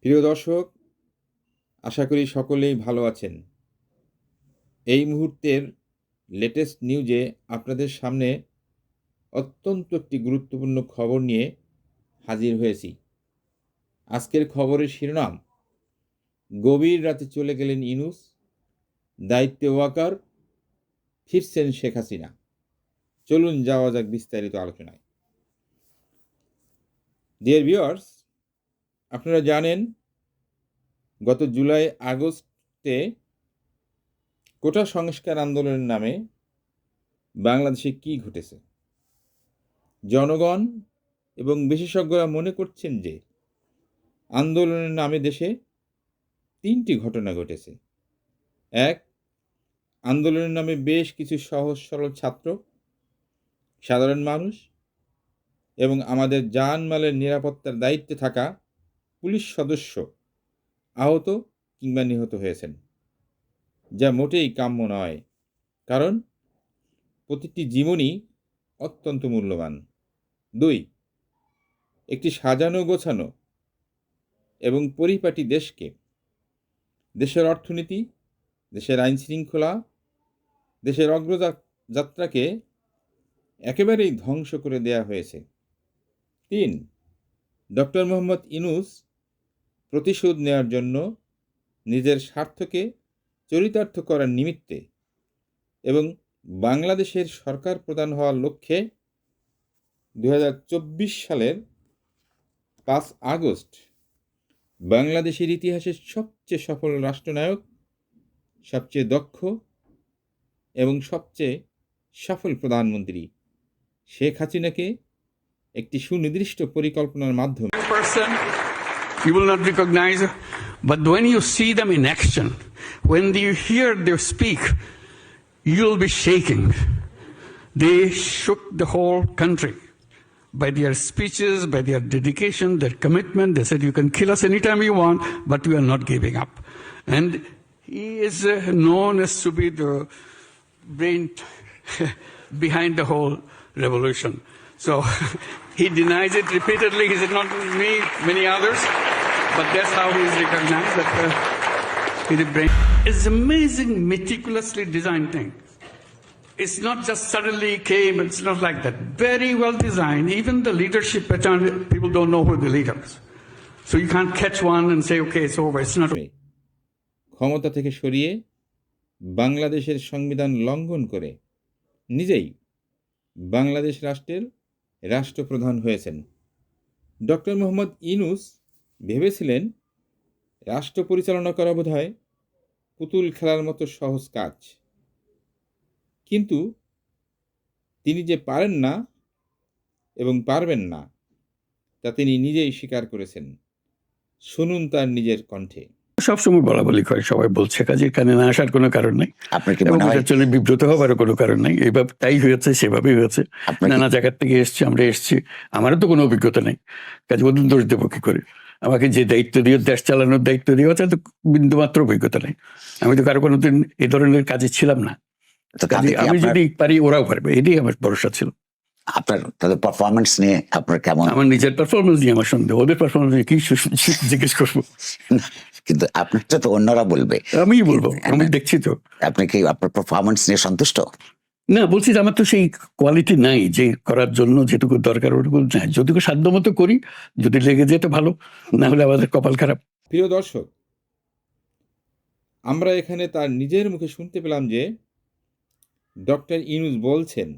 প্রিয় দর্শক, আশা করি সকলেই ভালো আছেন। এই মুহূর্তের লেটেস্ট নিউজে আপনাদের সামনে অত্যন্ত একটি গুরুত্বপূর্ণ খবর নিয়ে হাজির হয়েছি। আজকের খবরের শিরোনাম, গভীর রাতে চলে গেলেন ইনুস, দায়িত্বে ওয়াকার, ফিরছেন শেখ হাসিনা। চলুন যাওয়া যাক বিস্তারিত আলোচনায়। ডিয়ার ভিউয়ার্স আপনারা জানেন, গত জুলাই আগস্টে কোটা সংস্কার আন্দোলনের নামে বাংলাদেশে কি ঘটেছে? জনগণ এবং বিশেষজ্ঞরা মনে করছেন যে আন্দোলনের নামে দেশে তিনটি ঘটনা ঘটেছে। এক, আন্দোলনের নামে বেশ কিছু সহজ সরল ছাত্র, সাধারণ মানুষ এবং আমাদের জানমালের নিরাপত্তার দায়িত্বে থাকা পুলিশ সদস্য আহত কিংবা নিহত হয়েছেন, যা মোটেই কাম্য নয়, কারণ প্রতিটি জীবনই অত্যন্ত মূল্যবান। দুই, একটি সাজানো গোছানো এবং পরিপাটি দেশকে, দেশের অর্থনীতি, দেশের আইন শৃঙ্খলা দেশের অগ্রযাত্রাকে একেবারেই ধ্বংস করে দেয়া হয়েছে। তিন, ডক্টর মোহাম্মদ ইনুস প্রতিশোধ নেওয়ার জন্য নিজের স্বার্থকে চরিতার্থ করার নিমিত্তে এবং বাংলাদেশের সরকার প্রধান হওয়ার লক্ষ্যে দু হাজার চব্বিশ সালের পাঁচ আগস্ট বাংলাদেশের ইতিহাসের সবচেয়ে সফল রাষ্ট্রনায়ক, সবচেয়ে দক্ষ এবং সবচেয়ে সফল প্রধানমন্ত্রী শেখ হাসিনাকে একটি সুনির্দিষ্ট পরিকল্পনার মাধ্যমে you will not recognize but when you see them in action when you hear them speak you'll be shaking they shook the whole country by their speeches by their dedication their commitment they said you can kill us anytime you want but we are not giving up and he is uh, known as to be the brain behind the whole revolution so he denies it repeatedly. He said, not me, many others. But that's how he is recognized that uh, a brain. It's amazing, meticulously designed thing. It's not just suddenly came, it's not like that. Very well designed. Even the leadership pattern, people don't know who the leaders. So you can't catch one and say, okay, it's over. It's not. ক্ষমতা থেকে সরিয়ে বাংলাদেশের সংবিধান লঙ্ঘন করে নিজেই বাংলাদেশ রাষ্ট্রের রাষ্ট্রপ্রধান হয়েছেন ডক্টর মোহাম্মদ ইনুস ভেবেছিলেন রাষ্ট্র পরিচালনা করা বোধ হয় পুতুল খেলার মতো সহজ কাজ। কিন্তু তিনি যে পারেন না এবং পারবেন না তা তিনি নিজেই স্বীকার করেছেন। শুনুন তার নিজের কণ্ঠে। সবসময় বলা বলি করে সবাই বলছে কাজের কানে না আসার কোনো কারণ নেই। জন্য বিব্রত হওয়ারও কোনো কারণ নেই। এইভাবে তাই হয়েছে সেভাবেই হয়েছে। নানা জায়গার থেকে এসছি আমরা এসছি। আমারও তো কোনো অভিজ্ঞতা নেই। কাজে বদল দোষ দেবো কি করে? আমাকে যে দায়িত্ব দিয়ে দেশ চালানোর দায়িত্ব দিয়ে তার তো বিন্দুমাত্র অভিজ্ঞতা নেই। আমি তো কারও কোনোদিন এই ধরনের কাজে ছিলাম না। আমি যদি পারি ওরাও পারবে। এটাই আমার ভরসা ছিল। আপনার তাদের পারফরমেন্স নিয়ে আপনার কেমন? আমার নিজের পারফরমেন্স নিয়ে আমার সন্দেহ। ওদের পারফরমেন্স নিয়ে কি জিজ্ঞেস করব? কিন্তু আপনারটা তো অন্যরা বলবে। আমি বলব। আমি দেখছি তো। আপনি কি আপনার পারফরমেন্স নিয়ে সন্তুষ্ট? না, বলছি যে আমার তো সেই কোয়ালিটি নাই যে করার জন্য যেটুকু দরকার ওটুকু নাই। সাধ্য মতো করি, যদি লেগে যেত ভালো, না হলে আমাদের কপাল খারাপ। প্রিয় দর্শক, আমরা এখানে তার নিজের মুখে শুনতে পেলাম যে ডক্টর ইনুস বলছেন,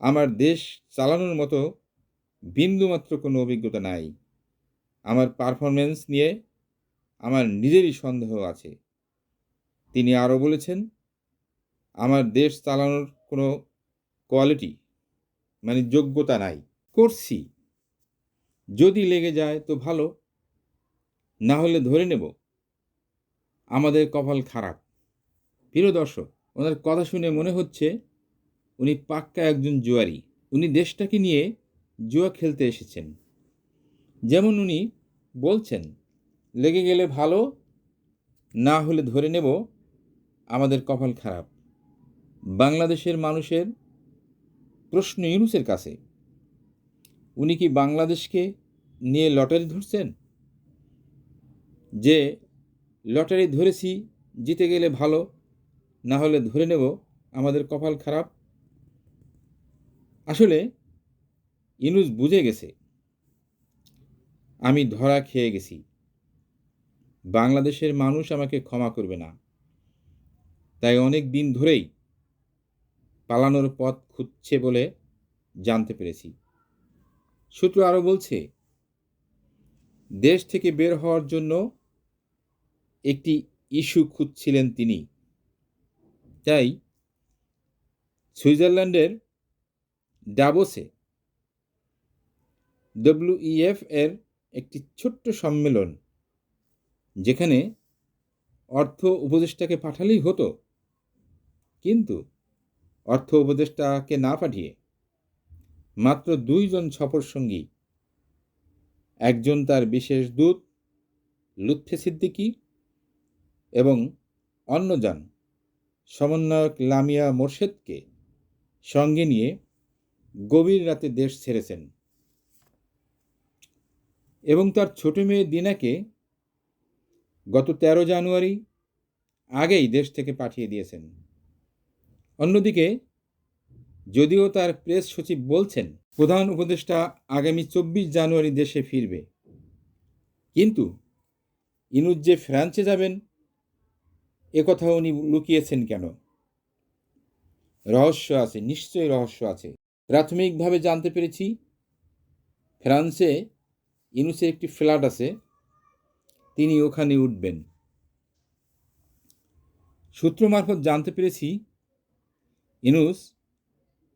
আমার দেশ চালানোর মতো বিন্দুমাত্র কোনো অভিজ্ঞতা নাই। আমার পারফরমেন্স নিয়ে আমার নিজেরই সন্দেহ আছে। তিনি আরও বলেছেন আমার দেশ চালানোর কোনো কোয়ালিটি মানে যোগ্যতা নাই। করছি। যদি লেগে যায় তো ভালো, না হলে ধরে নেব। আমাদের কপাল খারাপ। প্রিয় দর্শক, ওনার কথা শুনে মনে হচ্ছে উনি পাক্কা একজন জুয়ারি। উনি দেশটাকে নিয়ে জুয়া খেলতে এসেছেন। যেমন উনি বলছেন, লেগে গেলে ভালো, না হলে ধরে নেব, আমাদের কপাল খারাপ। বাংলাদেশের মানুষের প্রশ্ন ইউনুসের কাছে। উনি কি বাংলাদেশকে নিয়ে লটারি ধরছেন? যে, লটারি ধরেছি, জিতে গেলে ভালো, না হলে ধরে নেব, আমাদের কপাল খারাপ। আসলে ইনুস বুঝে গেছে, আমি ধরা খেয়ে গেছি। বাংলাদেশের মানুষ আমাকে ক্ষমা করবে না। তাই অনেক দিন ধরেই পালানোর পথ খুঁজছে বলে জানতে পেরেছি। সূত্র আরও বলছে, দেশ থেকে বের হওয়ার জন্য একটি ইস্যু খুঁজছিলেন তিনি। তাই সুইজারল্যান্ডের ডাবোসে ডব্লিউইএফ এর একটি ছোট্ট সম্মেলন, যেখানে অর্থ উপদেষ্টাকে পাঠালেই হতো। কিন্তু অর্থ উপদেষ্টাকে না পাঠিয়ে মাত্র দুইজন সফর সঙ্গী, একজন তার বিশেষ দূত, লুৎফে সিদ্দিকী এবং অন্যজন সমন্বয়ক লামিয়া মোর্শেদকে সঙ্গে নিয়ে গভীর রাতে দেশ ছেড়েছেন এবং তার ছোট মেয়ে দিনাকে গত তেরো জানুয়ারি আগেই দেশ থেকে পাঠিয়ে দিয়েছেন। অন্যদিকে, যদিও তার প্রেস সচিব বলছেন, প্রধান উপদেষ্টা আগামী চব্বিশ জানুয়ারি দেশে ফিরবে। কিন্তু ইনুজ যে ফ্রান্সে যাবেন, এ কথা উনি লুকিয়েছেন কেন? রহস্য আছে, নিশ্চয়ই রহস্য আছে। প্রাথমিকভাবে জানতে পেরেছি, ফ্রান্সে ইনুসের একটি ফ্ল্যাট আছে, তিনি ওখানে উঠবেন। সূত্র মারফত জানতে পেরেছি ইনুস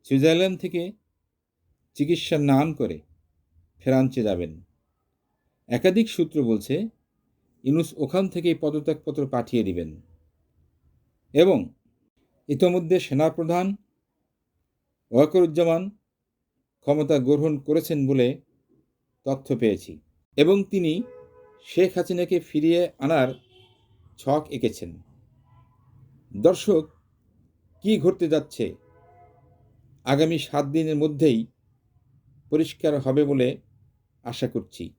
সুইজারল্যান্ড থেকে চিকিৎসা নান করে ফ্রান্সে যাবেন। একাধিক সূত্র বলছে, ইনুস ওখান থেকেই পদত্যাগপত্র পাঠিয়ে দিবেন এবং ইতোমধ্যে সেনাপ্রধান ওয়াকরুজ্জামান ক্ষমতা গ্রহণ করেছেন বলে তথ্য পেয়েছি এবং তিনি শেখ হাসিনাকে ফিরিয়ে আনার ছক এঁকেছেন। দর্শক কি ঘটতে যাচ্ছে? আগামী সাত দিনের মধ্যেই পরিষ্কার হবে বলে আশা করছি।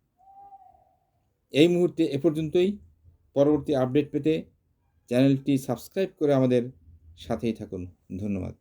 এই মুহূর্তে এ পর্যন্তই। পরবর্তী আপডেট পেতে চ্যানেলটি সাবস্ক্রাইব করে আমাদের সাথেই থাকুন। ধন্যবাদ।